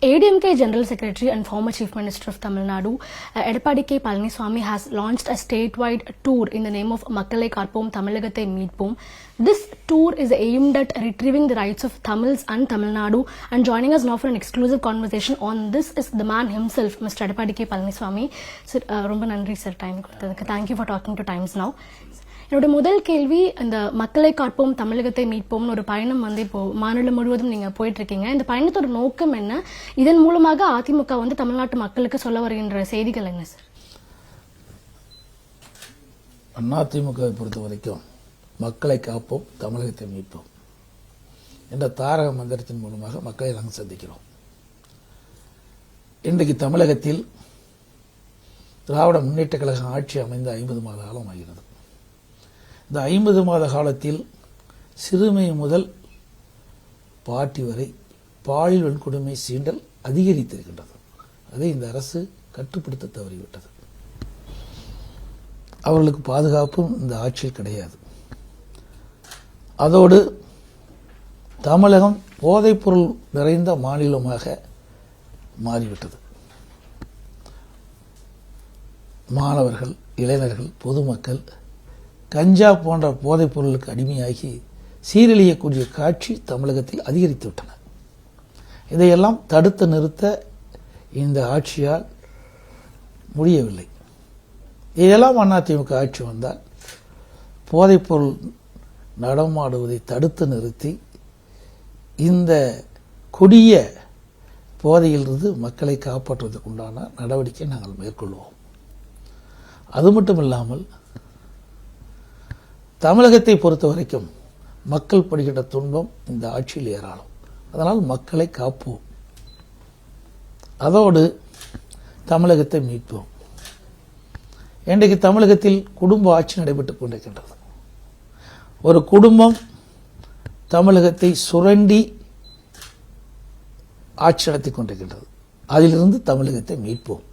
ADMK General Secretary and former Chief Minister of Tamil Nadu, uh, Edapadi K. Palaniswamy has launched a statewide tour in the name of Makkale Karpom Tamilagathai Meetpom. This tour is aimed at retrieving the rights of Tamils and Tamil Nadu and joining us now for an exclusive conversation on this is the man himself, Mr. Edapadi K. Palaniswamy. Sir, uh, Rumba Nandri, sir, time. Thank you for talking to Times Now. என்னோட முதல் கேள்வி இந்த மக்களை காப்போம் தமிழகத்தை மீட்போம்னு ஒரு பயணம் வந்து இப்போ மாநிலம் முழுவதும் நீங்க போயிட்டு இருக்கீங்க இந்த பயணத்தோட நோக்கம் என்ன? இதன் மூலமாக அதிமுக வந்து தமிழ்நாட்டு மக்களுக்கு சொல்ல வருகின்ற செய்திகள் என்ன சார் அதிமுகவை பொறுத்த வரைக்கும் மக்களை காப்போம் தமிழகத்தை மீட்போம் என்ற தாரக மந்திரத்தின் மூலமாக மக்களை நாங்கள் சந்திக்கிறோம். இன்றைக்கு தமிழகத்தில் திராவிட முன்னேற்ற கழகம் ஆட்சி அமைந்த ஐம்பது மாத காலம் ஆகிறது இந்த ஐம்பது மாத காலத்தில் சிறுமை முதல் பாட்டி வரை பாலியல் வன்கொடுமை சீண்டல் அதிகரித்திருக்கின்றது. அதை இந்த அரசு கட்டுப்படுத்த தவறிவிட்டது. அவர்களுக்கு பாதுகாப்பும் இந்த ஆட்சியில் கிடையாது. அதோடு தமிழகம் போதைப்பொருள் நிறைந்த மாநிலமாக மாறிவிட்டது. மாணவர்கள் இளைஞர்கள் பொதுமக்கள் கஞ்சா போன்ற போதைப் பொருளுக்கு அடிமையாகி சீரழியக்கூடிய காட்சி தமிழகத்தில் அதிகரித்து விட்டன. இதையெல்லாம் தடுத்து நிறுத்த இந்த ஆட்சியால் முடியவில்லை. இதெல்லாம் அதிமுக ஆட்சி வந்தால் போதைப்பொருள் நடமாடுவதை தடுத்து நிறுத்தி இந்த கொடிய போதையிலிருந்து மக்களை காப்பாற்றுவதற்குண்டான நடவடிக்கை நாங்கள் மேற்கொள்வோம். அது மட்டும் இல்லாமல் தமிழகத்தை பொறுத்த வரைக்கும் மக்கள் படுகின்ற துன்பம் இந்த ஆட்சியில் ஏராளம். அதனால் மக்களை காப்போம். அதோடு தமிழகத்தை மீட்போம். இன்றைக்கு தமிழகத்தில் குடும்ப ஆட்சி நடைபெற்றுக் கொண்டிருக்கின்றது. ஒரு குடும்பம் தமிழகத்தை சுரண்டி ஆட்சி நடத்தி கொண்டிருக்கின்றது. அதிலிருந்து தமிழகத்தை மீட்போம்.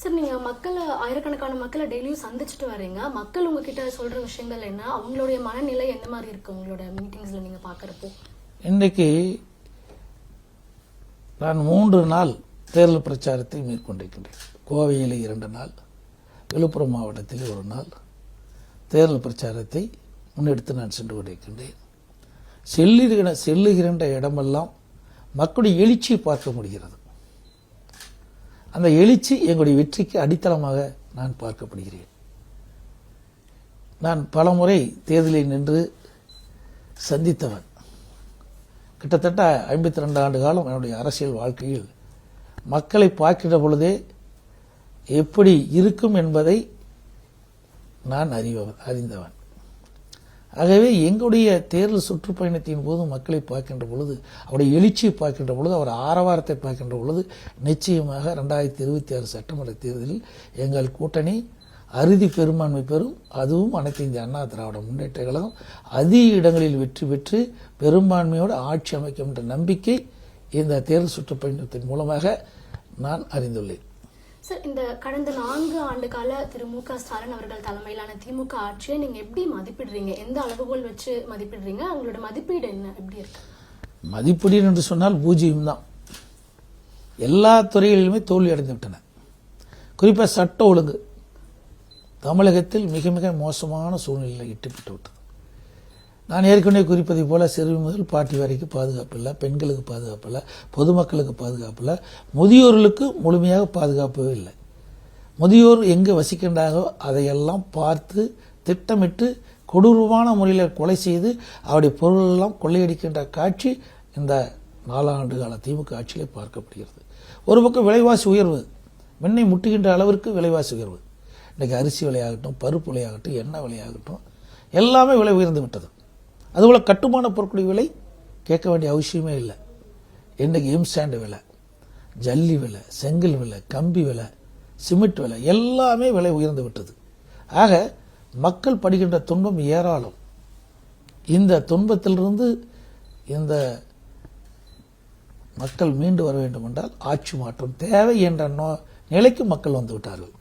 சார் நீங்க மக்களை ஆயிரக்கணக்கான மக்களை டெய்லியும் சந்திச்சுட்டு வரீங்க மக்கள் உங்ககிட்ட சொல்ற விஷயங்கள் என்ன? அவங்களுடைய மனநிலை எந்த மாதிரி இருக்கு உங்களோட மீட்டிங்ஸ்ல நீங்க பாக்குறப்போ? இன்றைக்கு நான் மூன்று நாள் தேர்தல் பிரச்சாரத்தை மேற்கொண்டிருக்கின்றேன். கோவையில் இரண்டு நாள் விழுப்புரம் மாவட்டத்தில் ஒரு நாள். தேர்தல் பிரச்சாரத்தை முன்னெடுத்து நான் சென்று கொண்டிருக்கின்றேன். செல்லுகிற செல்லுகின்ற இடமெல்லாம் மக்களுடைய எழுச்சியை பார்க்க முடிகிறது. அந்த எழுச்சி எங்களுடைய வெற்றிக்கு அடித்தளமாக நான் பார்க்கப்படுகிறேன். நான் பலமுறை தேர்தலில் நின்று சந்தித்தவன். கிட்டத்தட்ட ஐம்பத்தி ரெண்டு ஆண்டு காலம் என்னுடைய அரசியல் வாழ்க்கையில் மக்களை பார்க்கின்ற பொழுதே எப்படி இருக்கும் என்பதை நான் அறிபவன் அறிந்தவன். ஆகவே எங்களுடைய தேர்தல் சுற்றுப்பயணத்தின் போது மக்களை பார்க்கின்ற பொழுது அவருடைய எழுச்சியை பார்க்கின்ற பொழுது அவர் ஆரவாரத்தை பார்க்கின்ற பொழுது நிச்சயமாக ரெண்டாயிரத்தி இருபத்தி ஆறு சட்டமன்ற தேர்தலில் எங்கள் கூட்டணி அறுதி பெரும்பான்மை பெறும். அதுவும் அனைத்து இந்திய அண்ணா திராவிட முன்னேற்ற கழகம் அதிக இடங்களில் வெற்றி பெற்று பெரும்பான்மையோடு ஆட்சி அமைக்கும் என்ற நம்பிக்கை இந்த தேர்தல் சுற்றுப்பயணத்தின் மூலமாக நான் அறிந்துள்ளேன். சார் இந்த கடந்த நான்கு ஆண்டு கால திரு மு க ஸ்டாலின் அவர்கள் தலைமையிலான திமுக ஆட்சியை நீங்க எப்படி மதிப்பிடுறீங்க? எந்த அளவுகோல் வச்சு மதிப்பிடுறீங்க? அவங்களோட மதிப்பீடு என்ன? எப்படி இருக்கு? மதிப்பீடு என்று சொன்னால் பூஜ்ஜியம் தான். எல்லா துறைகளிலுமே தோல்வி அடைந்து விட்டன. குறிப்பாக சட்ட ஒழுங்கு. தமிழகத்தில் மிக மிக மோசமான சூழ்நிலையில் இட்டுப்பட்டு விட்டது. நான் ஏற்கனவே குறிப்பதை போல சிறுமி முதல் பாட்டி வரைக்கும் பாதுகாப்பு இல்லை பெண்களுக்கு பாதுகாப்பு இல்லை பொதுமக்களுக்கு பாதுகாப்பு இல்லை முதியோர்களுக்கு முழுமையாக பாதுகாப்பே இல்லை. முதியோர் எங்கே வசிக்கின்றாரோ அதையெல்லாம் பார்த்து திட்டமிட்டு கொடூரமான முறையில் கொலை செய்து அவருடைய பொருளெல்லாம் கொள்ளையடிக்கின்ற காட்சி இந்த நாலாண்டு கால திமுக ஆட்சியிலே பார்க்கப்படுகிறது. ஒரு பக்கம் விலைவாசி உயர்வு வெண்ணை முட்டுகின்ற அளவிற்கு விலைவாசி உயர்வு. இன்றைக்கி அரிசி விலையாகட்டும் பருப்பு விலையாகட்டும் எண்ணெய் விலையாகட்டும் எல்லாமே விலை உயர்ந்து விட்டது. அதுபோல் கட்டுமான பொருட்களுடைய விலை கேட்க வேண்டிய அவசியமே இல்லை. இன்றைக்கி எம்சாண்ட் விலை ஜல்லி விலை செங்கல் விலை கம்பி விலை சிமெண்ட் விலை எல்லாமே விலை உயர்ந்து விட்டது. ஆக மக்கள் படுகின்ற துன்பம் ஏராளம். இந்த துன்பத்திலிருந்து இந்த மக்கள் மீண்டு வர வேண்டும் என்றால் ஆட்சி மாற்றம் தேவை என்ற நோ நிலைக்கு மக்கள் வந்து விட்டார்கள்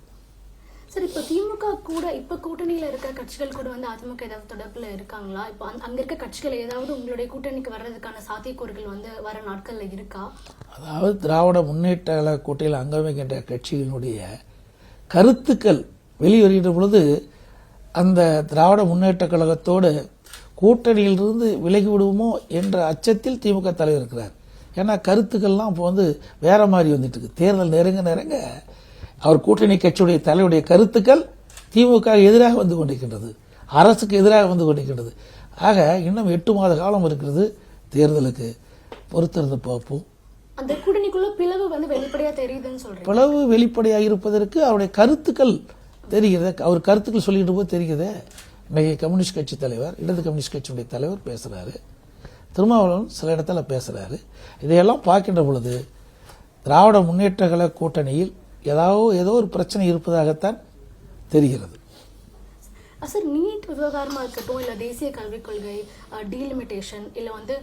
சார் இப்ப திமுக கூட இப்ப கூட்டணியில இருக்க கட்சிகள் கூட வந்து அதிமுக ஏதாவது தொடர்புல இருக்காங்களா? இப்போ அங்க- இருக்க கட்சிகள் ஏதாவது உங்களுடைய கூட்டணிக்கு வர்றதுக்கான சாத்தியக்கூறுகள் வந்து வர நாட்கள்ல இருக்கா? அதாவது திராவிட முன்னேற்ற கூட்டையில் அங்கமைக்கின்ற கட்சிகளுடைய கருத்துக்கள் வெளிவருகின்ற பொழுது அந்த திராவிட முன்னேற்ற கழகத்தோடு கூட்டணியிலிருந்து விலகி விடுவோமோ என்ற அச்சத்தில் திமுக தலைவர் இருக்கிறார். ஏன்னா கருத்துக்கள்லாம் இப்போ வந்து வேற மாதிரி வந்துட்டு இருக்கு. தேர்தல் நெருங்க நெருங்க அவர் கூட்டணி கட்சியுடைய தலைவருடைய கருத்துக்கள் திமுக எதிராக வந்து கொண்டிருக்கின்றது. அரசுக்கு எதிராக வந்து கொண்டிருக்கின்றது. ஆக இன்னும் எட்டு மாத காலம் இருக்கிறது தேர்தலுக்கு. பொறுத்திருந்து பார்ப்போம். அந்த கூட்டணிக்குள்ள பிளவு வந்து வெளிப்படையா தெரியுதுன்னு சொல்றீங்க. பிளவு வெளிப்படையாக இருப்பதற்கு அவருடைய கருத்துக்கள் தெரிகிறது? அவர் கருத்துக்கள் சொல்லிட்டு போது தெரியுதே இன்னைக்கு கம்யூனிஸ்ட் கட்சி தலைவர் இடது கம்யூனிஸ்ட் கட்சியுடைய தலைவர் பேசுறாரு. திருமாவளவன் சில இடத்துல பேசுறாரு. இதையெல்லாம் பார்க்கின்ற பொழுது திராவிட முன்னேற்ற கழக கூட்டணியில் ஏதாவது ஏதோ ஒரு பிரச்சனை இருப்பதாகத்தான் தெரிகிறது. சார் நீட் விவகாரமா இருக்கட்டும் இல்ல தேசிய கல்விக் கொள்கை டீலிமிட்டேஷன் இல்ல வந்து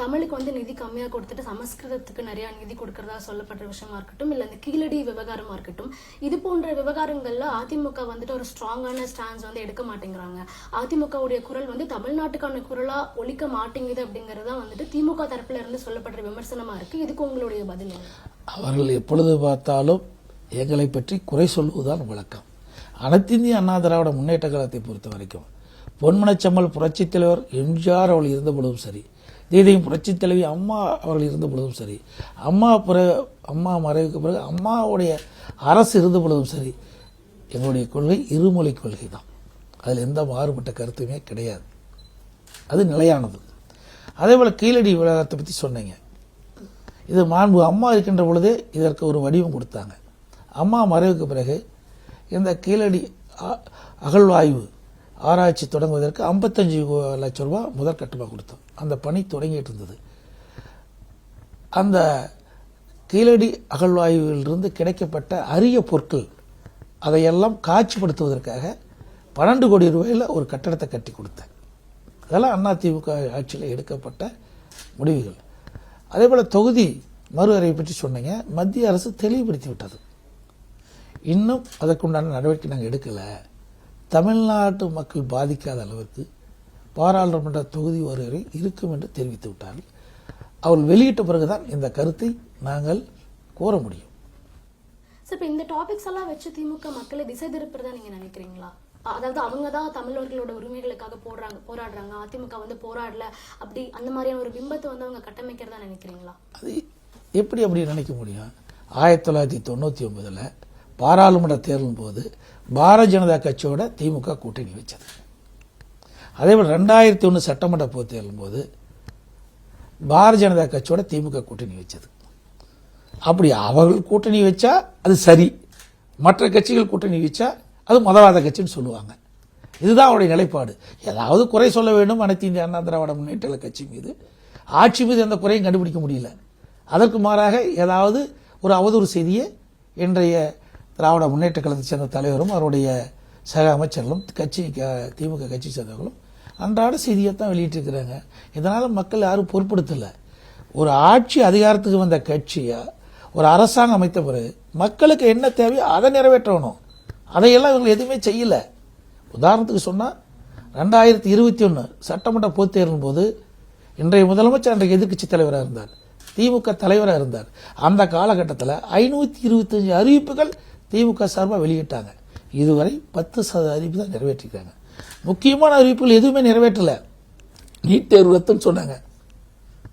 தமிழுக்கு வந்து நிதி கம்மியா கொடுத்துட்டு சமஸ்கிருதத்துக்கு நிறைய நிதி கொடுக்கறதா சொல்லப்படுற விஷயமா இருக்கட்டும் இல்ல இந்த கீழடி விவகாரமா இருக்கட்டும் இது போன்ற விவகாரங்கள்ல அதிமுக வந்துட்டு ஒரு ஸ்ட்ராங்கான ஸ்டாண்ட்ஸ் வந்து எடுக்க மாட்டேங்கிறாங்க. அதிமுகவுடைய குரல் வந்து தமிழ்நாட்டுக்கான குரலா ஒலிக்க மாட்டேங்குது அப்படிங்கறதா வந்துட்டு திமுக தரப்புல இருந்து சொல்லப்படுற விமர்சனமா இருக்கு. இதுக்கு உங்களுடைய பதில் அவர்கள் எப்பொழுது பார்த்தாலும் எங்களை பற்றி குறை சொல்வதுதான் வழக்கம். அனைத்திந்திய அண்ணா திராவிட முன்னேற்ற கழகத்தை பொறுத்த வரைக்கும் பொன்மனச்சம்மல் புரட்சித் தலைவர் எம்ஜிஆர் அவள் இருந்த பொழுதும் சரி தீதையும் புரட்சித் தலைவி அம்மா அவர்கள் இருந்த பொழுதும் சரி அம்மா பிறகு அம்மா மறைவுக்கு பிறகு அம்மாவுடைய அரசு இருந்த பொழுதும் சரி எங்களுடைய கொள்கை இருமொழி கொள்கை தான் அதில் எந்த மாறுபட்ட கருத்துமே கிடையாது. அது நிலையானது. அதே போல் கீழடி விவகாரத்தை பற்றி சொன்னீங்க. இது மாண்பு அம்மா இருக்கின்ற பொழுதே இதற்கு ஒரு வடிவம் கொடுத்தாங்க. அம்மா மறைவுக்கு பிறகு இந்த கீழடி அ- அகழ்வாய்வு ஆராய்ச்சி தொடங்குவதற்கு 55 லட்சம் ரூபா முதற்கட்டமாக கொடுத்தோம். அந்த பணி தொடங்கிட்டு இருந்தது. அந்த கீழடி அகழ்வாய்விலிருந்து கிடைக்கப்பட்ட அரிய பொருட்கள் அதையெல்லாம் காட்சிப்படுத்துவதற்காக பன்னெண்டு கோடி ரூபாயில் ஒரு கட்டடத்தை கட்டி கொடுத்தேன். அதெல்லாம் அதிமுக ஆட்சியில் எடுக்கப்பட்ட முடிவுகள். அதே போல் தொகுதி மறு அறிவை பற்றி சொன்னீங்க. மத்திய அரசு தெளிவுபடுத்தி விட்டது இன்னும் அதற்குண்டான நடவடிக்கை நாங்கள் எடுக்கலை. தமிழ்நாட்டு மக்கள் பாதிக்காத அளவுக்கு பாராளுமன்ற தொகுதி வருகை இருக்கும் என்று தெரிவித்து விட்டார்கள். அவர்கள் வெளியிட்ட பிறகுதான் இந்த கருத்தை நாங்கள் கோர முடியும். சார் இப்போ இந்த டாபிக்ஸ் எல்லாம் வச்சு திமுக மக்களை திசை திருப்புறதா நீங்க நினைக்கிறீங்களா? அதாவது அவங்க தான் தமிழர்களோட உரிமைகளுக்காக போடுறாங்க போராடுறாங்க. அதிமுக வந்து போராடல. அப்படி அந்த மாதிரியான ஒரு பிம்பத்தை வந்து அவங்க கட்டமைக்கிறதா நினைக்கிறீங்களா? அது எப்படி அப்படி நினைக்க முடியும்? ஆயிரத்தி தொள்ளாயிரத்தி தொண்ணூற்றி ஒன்பதில் பாராளுமன்ற தேர்தலின் போது பாரதிய ஜனதா கட்சியோட திமுக கூட்டணி வச்சது. அதே போல் ரெண்டாயிரத்தி ஒன்று சட்டமன்ற பொது தேர்தலின் போது பாரதிய ஜனதா கட்சியோட திமுக கூட்டணி வச்சது. அப்படி அவர்கள் கூட்டணி வச்சா அது சரி. மற்ற கட்சிகள் கூட்டணி வச்சா அது மதவாத கட்சின்னு சொல்லுவாங்க. இதுதான் அவருடைய நிலைப்பாடு. ஏதாவது குறை சொல்ல வேண்டும். அனைத்து இந்திய அண்ணா திராவிட முன்னேற்ற கட்சி மீது ஆட்சி மீது எந்த குறையும் கண்டுபிடிக்க முடியல. அதற்கு மாறாக ஏதாவது ஒரு அவதூறு செய்தியை இன்றைய திராவிட முன்னேற்ற கழகத்தை சேர்ந்த தலைவரும் அவருடைய சக அமைச்சர்களும் கட்சி க- திமுக கட்சி சேர்ந்தவர்களும் அன்றாட செய்தியை தான் வெளியிட்டிருக்கிறாங்க. இதனால் மக்கள் யாரும் பொருட்படுத்தலை. ஒரு ஆட்சி அதிகாரத்துக்கு வந்த கட்சியாக ஒரு அரசாங்கம் அமைத்த பிறகு மக்களுக்கு என்ன தேவையோ அதை நிறைவேற்றணும். அதையெல்லாம் இவங்க எதுவுமே செய்யலை. உதாரணத்துக்கு சொன்னால் ரெண்டாயிரத்தி இருபத்தி ஒன்று சட்டமன்ற பொதுத் தேர்தலின் போது இன்றைய முதலமைச்சர் அன்றைய எதிர்க்கட்சி தலைவராக இருந்தார். திமுக தலைவராக இருந்தார். அந்த காலகட்டத்தில் ஐநூற்றி இருபத்தஞ்சு அறிவிப்புகள் திமுக சார்பாக வெளியிட்டாங்க. இதுவரை பத்து சதவீத அறிவிப்பு தான் நிறைவேற்றிருக்காங்க. முக்கியமான அறிவிப்புகள் எதுவுமே நிறைவேற்றலை. நீட் தேர்வு ரத்துன்னு சொன்னாங்க.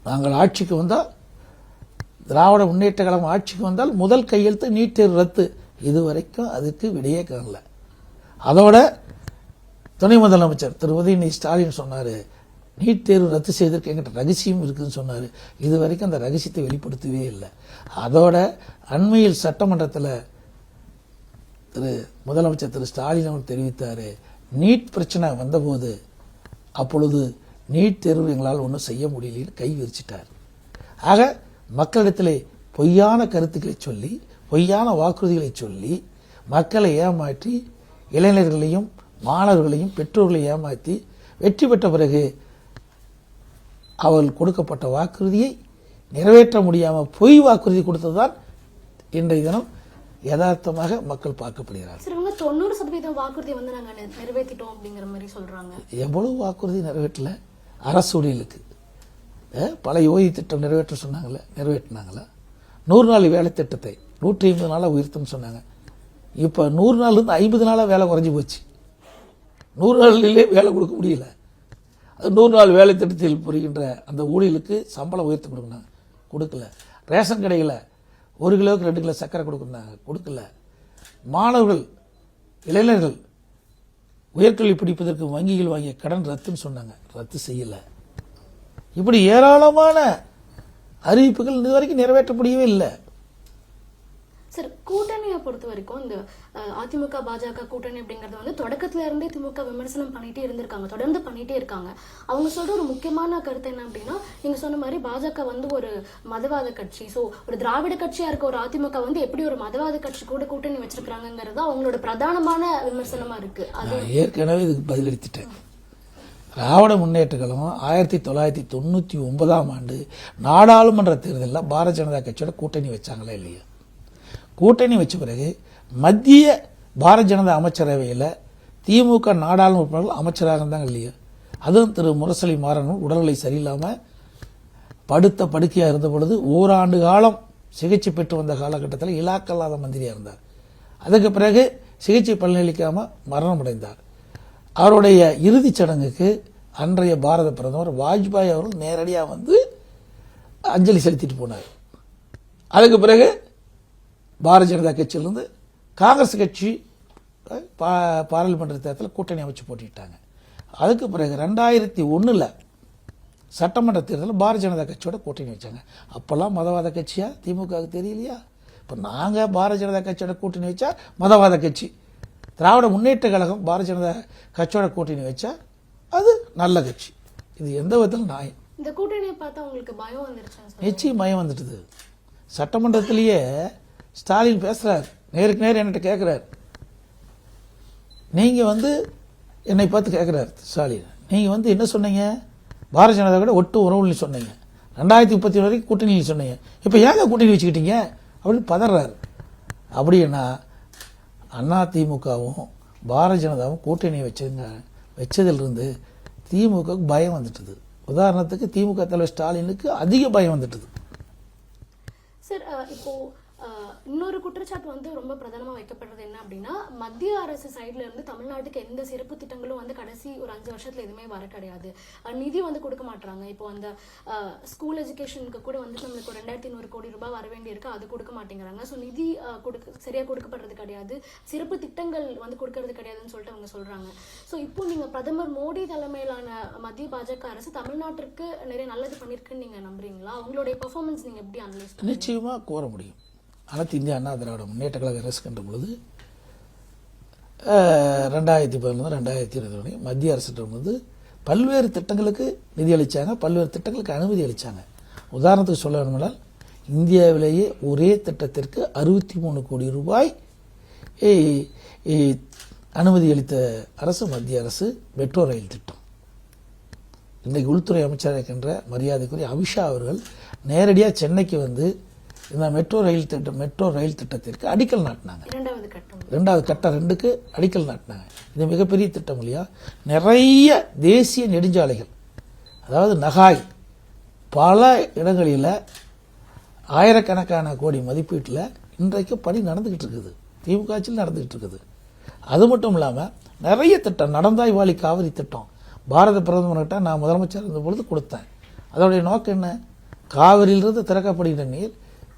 நாங்கள் ஆட்சிக்கு வந்தால் திராவிட முன்னேற்ற கழகம் ஆட்சிக்கு வந்தால் முதல் கையெழுத்து நீட் தேர்வு ரத்து. இதுவரைக்கும் அதுக்கு விடையே காணல. அதோட துணை முதலமைச்சர் திரு உதயநிதி ஸ்டாலின் சொன்னார் நீட் தேர்வு ரத்து செய்திருக்கு எங்கிட்ட ரகசியம் இருக்குதுன்னு சொன்னார். இது வரைக்கும் அந்த ரகசியத்தை வெளிப்படுத்தவே இல்லை. அதோட அண்மையில் சட்டமன்றத்தில் திரு முதலமைச்சர் திரு ஸ்டாலின் அவர் தெரிவித்தார் நீட் பிரச்சனை வந்தபோது அப்பொழுது நீட் தேர்வு எங்களால் ஒன்றும் செய்ய முடியலன்னு கை விரிச்சிட்டார். ஆக மக்களிடத்திலே பொய்யான கருத்துக்களை சொல்லி பொய்யான வாக்குறுதிகளை சொல்லி மக்களை ஏமாற்றி இளைஞர்களையும் மாணவர்களையும் பெற்றோர்களை ஏமாற்றி வெற்றி பெற்ற பிறகு அவள் கொடுக்கப்பட்ட வாக்குறுதியை நிறைவேற்ற முடியாமல் பொய் வாக்குறுதி கொடுத்ததுதான் இன்றைய தினம் யதார்த்தமாக மக்கள் இவங்க தொண்ணூறு சதவீதம் வாக்குறுதி வந்து நாங்க நெ- நிறைவேத்திட்டோம் அப்படிங்கிற மாதிரி சொல்றாங்க. எவ்வளவு வாக்குறுதி நிறைவேற்றல? அரசு அஹ், பழைய ஓய்வு திட்டம் நிறைவேற்ற சொன்னாங்களே நிறைவேற்றினாங்களா? நூறு நாள் வேலை திட்டத்தை நூற்றி ஐம்பது நாளாக உயர்த்தும்னு சொன்னாங்க. இப்போ நூறு நாள்லேருந்து ஐம்பது நாளாக வேலை குறைஞ்சி போச்சு. நூறு நாளிலே வேலை கொடுக்க முடியல. அது நூறு நாள் வேலை திட்டத்தில் புரிகின்ற அந்த ஊழியர்களுக்கு சம்பளம் உயர்த்தி கொடுக்கணும் கொடுக்கல. ரேஷன் கடையில் ஒரு கிலோவுக்கு ரெண்டு கிலோ சர்க்கரை கொடுக்குறாங்க கொடுக்கல. மாணவர்கள் இளைஞர்கள் உயர்கல்வி படிப்பதற்கு வங்கிகள் வாங்கிய கடன் ரத்துன்னு சொன்னாங்க. ரத்து செய்யலை. இப்படி ஏராளமான அறிவிப்புகள் இது வரைக்கும் நிறைவேற்ற முடியவே இல்லை. சார் கூட்டணியை பொறுத்த வரைக்கும் இந்த அதிமுக பாஜக கூட்டணி அப்படிங்கறது வந்து தொடக்கத்துல இருந்தே திமுக விமர்சனம் பண்ணிட்டே இருந்திருக்காங்க தொடர்ந்து பண்ணிட்டே இருக்காங்க. அவங்க சொல்ற ஒரு முக்கியமான கருத்து என்ன அப்படின்னா நீங்க சொன்ன மாதிரி பாஜக வந்து ஒரு மதவாத கட்சி. சோ ஒரு திராவிட கட்சியா இருக்க ஒரு அதிமுக வந்து எப்படி ஒரு மதவாத கட்சி கூட கூட்டணி வச்சிருக்காங்கிறது அவங்களோட பிரதானமான விமர்சனமா இருக்கு. அது ஏற்கனவே இதுக்கு பதிலளித்துட்டேன். திராவிட முன்னேற்ற கழகம் ஆயிரத்தி தொள்ளாயிரத்தி தொண்ணூற்றி ஒன்பதாம் ஆண்டு நாடாளுமன்ற தேர்தலில் பாரதிய ஜனதா கட்சியோட கூட்டணி வச்சாங்களா இல்லையா? கூட்டணி வச்ச பிறகு மத்திய பாரதிய ஜனதா அமைச்சரவையில் திமுக நாடாளுமன்ற அமைச்சராக இருந்தாங்க இல்லையா? அதுவும் திரு முரசொலி மாறனும் உடல்நிலை சரியில்லாமல் படுத்த படுக்கையாக இருந்த பொழுது ஓராண்டு காலம் சிகிச்சை பெற்று வந்த காலகட்டத்தில் இலாக்கல்லாத மந்திரியாக இருந்தார். அதுக்கு பிறகு சிகிச்சை பலனளிக்காமல் மரணம் அடைந்தார். அவருடைய இறுதிச் சடங்குக்கு அன்றைய பாரத பிரதமர் வாஜ்பாய் அவர்கள் நேரடியாக வந்து அஞ்சலி செலுத்திட்டு போனார். அதுக்கு பிறகு பாரதிய ஜனதா கட்சியிலிருந்து காங்கிரஸ் கட்சி பா பாராளுமன்ற தேர்தலில் கூட்டணி அமைச்சு போட்டிட்டாங்க அதுக்கு பிறகு ரெண்டாயிரத்தி ஒன்றில் சட்டமன்ற தேர்தலில் பாரதிய ஜனதா கட்சியோட கூட்டணி வச்சாங்க. அப்போல்லாம் மதவாத கட்சியா? திமுகவுக்கு தெரியலையா? இப்போ நாங்கள் பாரதிய ஜனதா கட்சியோட கூட்டணி வச்சா மதவாத கட்சி. திராவிட முன்னேற்ற கழகம் பாரதிய ஜனதா கட்சியோட கூட்டணி வச்சா அது நல்ல கட்சி. இது எந்த விதத்தில் நியாயம். இந்த கூட்டணியை பார்த்தா உங்களுக்கு பயம் வந்துருச்சுன்னு சார் நிச்சயம் மயம் வந்துட்டுது சட்டமன்றத்திலேயே ஸ்டாலின் பேசுகிறார் நேருக்கு நேர் என்கிட்ட கேட்குறார் நீங்கள் வந்து என்னை பார்த்து கேட்குறாரு ஸ்டாலின். நீங்கள் வந்து என்ன சொன்னீங்க? பாரதிய ஜனதா கூட ஒட்டு உறவுன்னு சொன்னீங்க. ரெண்டாயிரத்தி முப்பத்தி வரைக்கும் கூட்டணியில் சொன்னீங்க. இப்போ ஏங்க கூட்டணி வச்சுக்கிட்டீங்க? அப்படின்னு பதறாரு. அப்படின்னா அண்ணா திமுகவும் பாரதிய ஜனதாவும் கூட்டணி வச்சுங்க வச்சதிலிருந்து திமுகவுக்கு பயம் வந்துட்டது. உதாரணத்துக்கு திமுக தலைவர் ஸ்டாலினுக்கு அதிக பயம் வந்துட்டுது. சார் இப்போ இன்னொரு குற்றச்சாட்டு வந்து ரொம்ப பிரதானமாக வைக்கப்படுறது என்ன அப்படின்னா மத்திய அரசு சைட்ல இருந்து தமிழ்நாட்டுக்கு எந்த சிறப்பு திட்டங்களும் வந்து கடைசி ஒரு அஞ்சு வருஷத்துல எதுவுமே வர கிடையாது. நிதி வந்து கொடுக்க மாட்டாங்க இப்போ அந்த ஸ்கூல் எஜுகேஷனுக்கு கூட வந்து நம்மளுக்கு ரெண்டாயிரத்தி நூறு கோடி ரூபாய் வர வேண்டியிருக்கு. அது கொடுக்க மாட்டேங்கிறாங்க. ஸோ நிதி கொடுக்க சரியா கொடுக்கப்படுறது கிடையாது. சிறப்பு திட்டங்கள் வந்து கொடுக்கறது கிடையாதுன்னு சொல்லிட்டு அவங்க சொல்றாங்க. ஸோ இப்போ நீங்க பிரதமர் மோடி தலைமையிலான மத்திய பாஜக அரசு தமிழ்நாட்டிற்கு நிறைய நல்லது பண்ணிருக்குன்னு நீங்க நம்புறீங்களா? அவங்களுடைய பெர்ஃபார்மன்ஸ் நீங்க எப்படி அனலைஸ் நிச்சயமா கோர முடியும். அனைத்து இந்திய அண்ணா திராவிட முன்னேற்ற கழக அரசு கண்ட பொழுது ரெண்டாயிரத்தி பதினொன்று ரெண்டாயிரத்தி இருபது வரை மத்திய அரசிடம் வந்து பல்வேறு திட்டங்களுக்கு நிதி அளித்தாங்க பல்வேறு திட்டங்களுக்கு அனுமதி அளித்தாங்க உதாரணத்துக்கு சொல்ல வேணுமென்றால் இந்தியாவிலேயே ஒரே திட்டத்திற்கு அறுபத்தி மூணு கோடி ரூபாய் அனுமதி அளித்த அரசு மத்திய அரசு மெட்ரோ ரயில் திட்டம். இன்றைக்கு உள்துறை அமைச்சராக இருக்கின்ற மரியாதைக்குரிய அமித்ஷா அவர்கள் நேரடியாக சென்னைக்கு வந்து இந்த மெட்ரோ ரயில் திட்டம் மெட்ரோ ரயில் திட்டத்திற்கு அடிக்கல் நாட்டினாங்க. ரெண்டாவது கட்டம். ரெண்டுக்கு அடிக்கல் நாட்டினாங்க. இது மிகப்பெரிய திட்டம் இல்லையா? நிறைய தேசிய நெடுஞ்சாலைகள் அதாவது நகாய் பல இடங்களில் ஆயிரக்கணக்கான கோடி மதிப்பீட்டில் இன்றைக்கு பணி நடந்துக்கிட்டு இருக்குது. திமுக ஆட்சியில் நடந்துக்கிட்டு இருக்குது. அது மட்டும் இல்லாமல் நிறைய திட்டம் நடந்தாய் வாலி காவிரி திட்டம். பாரத பிரதமர்கிட்ட நான் முதலமைச்சர் இருந்த பொழுது கொடுத்தேன். அதோடைய நோக்கம் என்ன? காவிரியிலிருந்து திறக்கப்படுகின்ற நீர்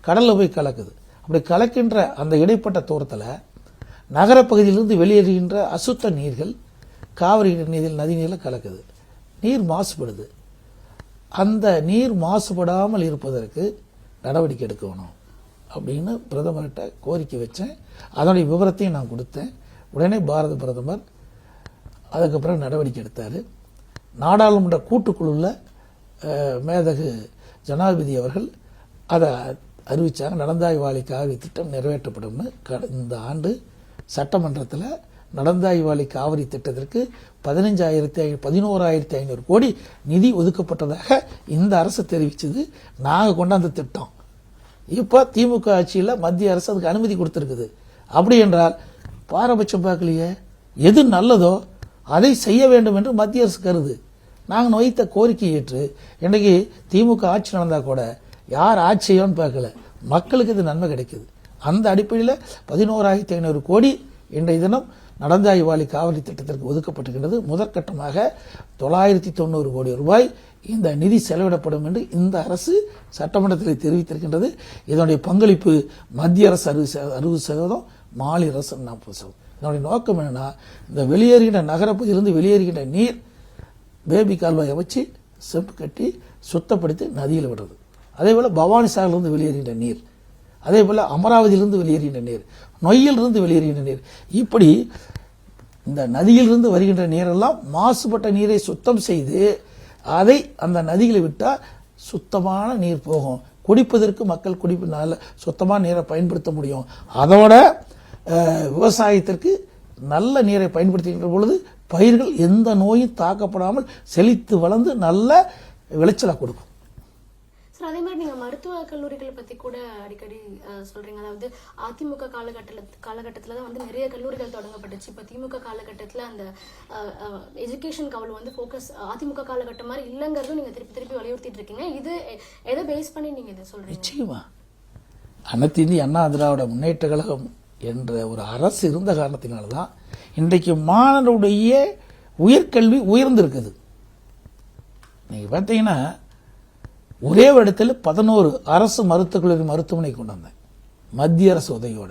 கடலில் போய் கலக்குது. அப்படி கலக்கின்ற அந்த இடைப்பட்ட தூரத்தில் நகரப்பகுதியிலிருந்து வெளியேறுகின்ற அசுத்த நீர்கள் காவிரி நீரில் நதி நீரில் கலக்குது. நீர் மாசுபடுது. அந்த நீர் மாசுபடாமல் இருப்பதற்கு நடவடிக்கை எடுக்கணும் அப்படின்னு பிரதமர்கிட்ட கோரிக்கை வச்சேன். அதனுடைய விவரத்தையும் நான் கொடுத்தேன். உடனே பாரத பிரதமர் அதுக்கப்புறம் நடவடிக்கை எடுத்தார். நாடாளுமன்ற கூட்டுக்குழுவில் மேதகு ஜனாதிபதி அவர்கள் அதை அறிவிச்சாங்க நடந்தாய் வாழி காவிரி திட்டம் நிறைவேற்றப்படும்னு க- இந்த ஆண்டு சட்டமன்றத்தில் நடந்தாய் வாழி காவிரி திட்டத்திற்கு பதினஞ்சாயிரத்தி ஐ பதினோராயிரத்தி ஐநூறு கோடி நிதி ஒதுக்கப்பட்டதாக இந்த அரசு தெரிவித்தது நாங்கள் கொண்டாந்த திட்டம். இப்போ திமுக ஆட்சியில் மத்திய அரசு அதுக்கு அனுமதி கொடுத்துருக்குது. அப்படி என்றால் பாரபட்சம் பார்க்கலையே. எது நல்லதோ அதை செய்ய வேண்டும் என்று மத்திய அரசு கருது. நாங்கள் வைத்த கோரிக்கை ஏற்று இன்றைக்கு திமுக ஆட்சி நடந்தால் கூட யார் ஆட்சி பார்க்கல. மக்களுக்கு இது நன்மை கிடைக்குது. அந்த அடிப்படையில் பதினோராயிரத்தி ஐநூறு கோடி இன்றைய தினம் நடந்தாய்வாளி காவிரி திட்டத்திற்கு ஒதுக்கப்பட்டிருக்கிறது முதற்கட்டமாக தொள்ளாயிரத்தி தொண்ணூறு கோடி ரூபாய் இந்த நிதி செலவிடப்படும் என்று இந்த அரசு சட்டமன்றத்தில் தெரிவித்திருக்கின்றது. இதனுடைய பங்களிப்பு மத்திய அரசு அறுபது அறுபது சதவீதம் மாநில அரசு நாற்பது சதவீதம். இதனுடைய நோக்கம் என்னென்னா இந்த வெளியேறுகின்ற நகரப்பகுதியிலிருந்து வெளியேறுகின்ற நீர் பேபி கால்வாயை வச்சு செப்பு கட்டி சுத்தப்படுத்தி நதியில் விடுறது. அதே போல் பவானி சாகரிலிருந்து வெளியேறுகின்ற நீர். அதே போல் அமராவதியிலிருந்து வெளியேறுகின்ற நீர். நொய்யிலிருந்து வெளியேறுகின்ற நீர். இப்படி இந்த நதியிலிருந்து வருகின்ற நீரெல்லாம் மாசுபட்ட நீரை சுத்தம் செய்து அதை அந்த நதிகளை விட்டால் சுத்தமான நீர் போகும். குடிப்பதற்கு மக்கள் குடிப்பு சுத்தமான நீரை பயன்படுத்த முடியும். அதோட விவசாயத்திற்கு நல்ல நீரை பயன்படுத்துகின்ற பொழுது பயிர்கள் எந்த நோயும் தாக்கப்படாமல் செழித்து வளர்ந்து நல்ல விளைச்சலை கொடுக்கும். சார் அதே மாதிரி நீங்க மருத்துவ கல்லூரிகளை பத்தி கூட அடிக்கடி சொல்கிறீங்க சொல்றீங்க. அதாவது அதிமுக காலகட்டத்துல காலகட்டத்தில் தான் வந்து நிறைய கல்லூரிகள் தொடங்கப்பட்டுச்சு. இப்ப திமுக காலகட்டத்துல அந்த எஜுகேஷன் கவல் வந்து ஃபோக்கஸ் அதிமுக காலகட்டம் மாதிரி இல்லைங்கிறதும் நீங்க திருப்பி திருப்பி வலியுறுத்திட்டு இருக்கீங்க. இது எதை பேஸ் பண்ணி நீங்க இதை சொல்றீங்க? நிச்சயமா. அனைத்து இந்திய அண்ணா திராவிட முன்னேற்ற கழகம் என்ற ஒரு அரசு இருந்த காரணத்தினால்தான் இன்றைக்கு மாணவருடைய உயர்கல்வி உயர்ந்திருக்குது. நீங்க பார்த்தீங்கன்னா ஒரே இடத்துல பதினோரு அரசு மருத்துவக் கல்லூரி மருத்துவமனை கொண்டு வந்தேன். மத்திய அரசு உதவியோட.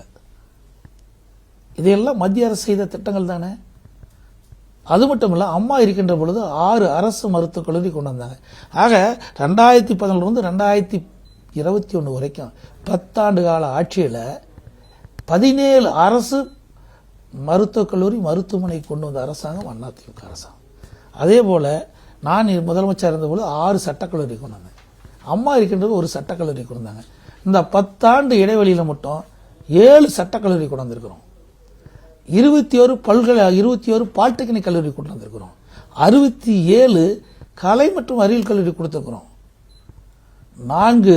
இதையெல்லாம் மத்திய அரசு செய்த திட்டங்கள் தானே? அது மட்டும் இல்ல அம்மா இருக்கின்ற பொழுது ஆறு அரசு மருத்துவக் கல்லூரி கொண்டு வந்தாங்க. ஆக ரெண்டாயிரத்தி பதினொன்றுலேருந்து ரெண்டாயிரத்தி இருபத்தி ஒன்று வரைக்கும் பத்தாண்டு கால ஆட்சியில் பதினேழு அரசு மருத்துவக் கல்லூரி மருத்துவமனை கொண்டு வந்த அரசாங்கம் அதிமுக அரசாங்கம். அதே போல் நான் முதலமைச்சர் இருந்தபோது ஆறு சட்டக்கல்லூரி கொண்டு வந்தேன். அம்மா இருக்கின்றது ஒரு சட்டக்கல்லூரி கல்லூரி கொடுத்தாங்க இந்த பத்தாண்டு இடைவெளியில் மட்டும் ஏழு சட்டக்கல்லூரி கொண்டு வந்திருக்கிறோம். இருபத்தி ஒரு பல்கலை இருபத்தி ஒரு பாலிடெக்னிக் கல்லூரி கொண்டு வந்திருக்கிறோம். அறுபத்தி ஏழு கலை மற்றும் அறிவியல் கல்லூரி கொடுத்துருக்குறோம். நான்கு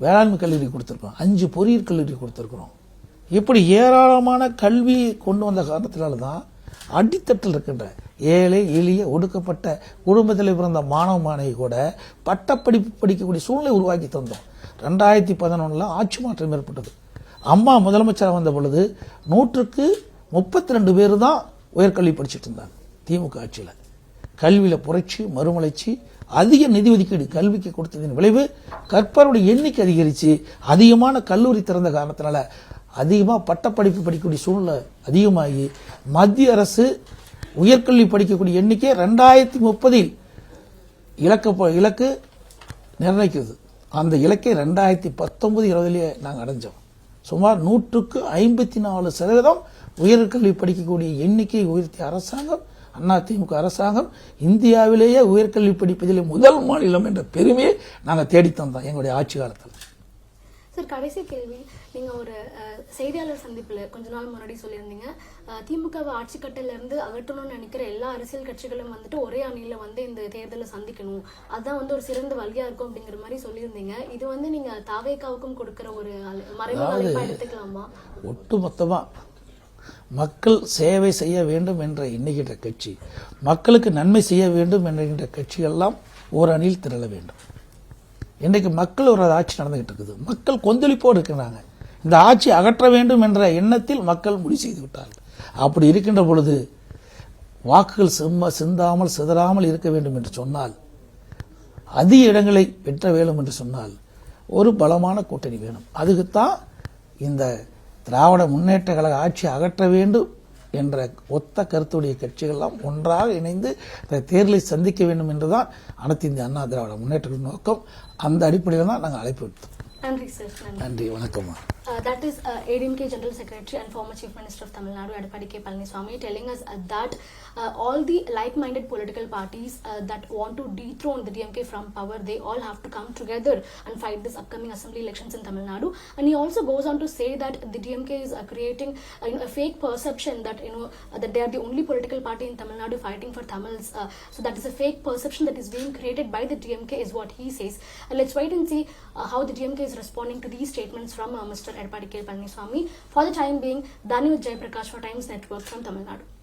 வேளாண்மை கல்லூரி கொடுத்துருக்கோம் அஞ்சு பொறியியல் கல்லூரி கொடுத்துருக்குறோம். இப்படி ஏராளமான கல்வி கொண்டு வந்த காரணத்தினால தான் அடித்தட்டில் இருக்கின்ற ஏழை எளிய ஒடுக்கப்பட்ட குடும்பத்தில் பிறந்த மாணவ மாணவி கூட பட்டப்படிப்பு படிக்கக்கூடிய சூழ்நிலை உருவாக்கி தந்தோம். ரெண்டாயிரத்தி பதினொன்றில் ஆட்சி மாற்றம் ஏற்பட்டது. அம்மா முதலமைச்சராக வந்த பொழுது நூற்றுக்கு முப்பத்தி ரெண்டு பேர் தான் உயர்கல்வி படிச்சுட்டு இருந்தாங்க திமுக ஆட்சியில். கல்வியில் புரட்சி மறுமலர்ச்சி அதிக நிதி ஒதுக்கீடு கல்விக்கு கொடுத்ததின் விளைவு கற்பவருடைய எண்ணிக்கை அதிகரித்து அதிகமான கல்லூரி திறந்த காரணத்தினால அதிகமாக பட்டப்படிப்பு படிக்கக்கூடிய சூழ்நிலை அதிகமாகி மத்திய அரசு உயர்கல்வி படிக்கக்கூடிய எண்ணிக்கை ரெண்டாயிரத்தி முப்பதில் இலக்க இலக்கு நிர்ணயிக்கிறது. அந்த இலக்கை ரெண்டாயிரத்தி பத்தொன்பது இருபதுலேயே நாங்கள் அடைஞ்சோம். சுமார் நூற்றுக்கு ஐம்பத்தி நாலு சதவீதம் உயர்கல்வி படிக்கக்கூடிய எண்ணிக்கையை உயர்த்திய அரசாங்கம் அதிமுக அரசாங்கம் இந்தியாவிலேயே உயர்கல்வி படிப்பதில் முதல் மாநிலம் என்ற பெருமையை நாங்கள் தேடித்தந்தோம் எங்களுடைய ஆட்சி காலத்தில். சார் கடைசி கேள்வி. நீங்க ஒரு செய்தியாளர் சந்திப்புல கொஞ்ச நாள் முன்னாடி சொல்லியிருந்தீங்க. திமுகவை ஆட்சி கட்டில இருந்து அகற்றணும்னு நினைக்கிற எல்லா அரசியல் கட்சிகளும் வந்துட்டு ஒரே அணியில வந்து இந்த தேர்தலை சந்திக்கணும். அதான் வந்து ஒரு சிறந்த வழியா இருக்கும் அப்படிங்கிற மாதிரி சொல்லியிருந்தீங்க. இது வந்து நீங்க தாவேக்காவுக்கும் கொடுக்கிற ஒரு மறைமுக எடுத்துக்கலாமா? ஒட்டுமொத்தமாக மக்கள் சேவை செய்ய வேண்டும் என்ற எண்ணுகின்ற கட்சி மக்களுக்கு நன்மை செய்ய வேண்டும் என்கின்ற கட்சியெல்லாம் ஒரு அணியில் திரள வேண்டும். இன்றைக்கு மக்கள் ஒரு ஆட்சி நடந்துகிட்டு இருக்குது. மக்கள் கொந்தளிப்போடு இருக்கிறாங்க. இந்த ஆட்சி அகற்ற வேண்டும் என்ற எண்ணத்தில் மக்கள் முடிவு செய்து விட்டார்கள். அப்படி இருக்கின்ற பொழுது வாக்குகள் செம்ம சிந்தாமல் சிதறாமல் இருக்க வேண்டும் என்று சொன்னால் அதிக இடங்களை வெற்ற வேண்டும் என்று சொன்னால் ஒரு பலமான கூட்டணி வேணும். அதுக்குத்தான் இந்த திராவிட முன்னேற்ற கழக ஆட்சி அகற்ற வேண்டும் என்ற ஒத்த கருத்துடைய கட்சிகள்லாம் ஒன்றாக இணைந்து தேர்தலை சந்திக்க வேண்டும் என்றுதான் அனைத்து இந்திய அண்ணா திராவிட முன்னேற்ற நோக்கம். அந்த அடிப்படையில் தான் நாங்கள் அழைப்பு விடுத்தோம். நன்றி சார். நன்றி வணக்கம்மா. Uh, that is uh, ADMK General Secretary and former Chief Minister of Tamil Nadu, Edapadi K. Palaniswamy, telling us uh, that uh, all the like-minded political parties uh, that want to dethrone the DMK from power, they all have to come together and fight this upcoming assembly elections in Tamil Nadu. And he also goes on to say that the DMK is uh, creating uh, you know, a fake perception that you know uh, that they are the only political party in Tamil Nadu fighting for Tamils. Uh, so that is a fake perception that is being created by the DMK, is what he says. Let's wait and see uh, how the DMK is responding to these statements from uh, Mr. Edapadi K. Palaniswamy. For the time being, Daniel Jayaprakash for Times Network from Tamil Nadu.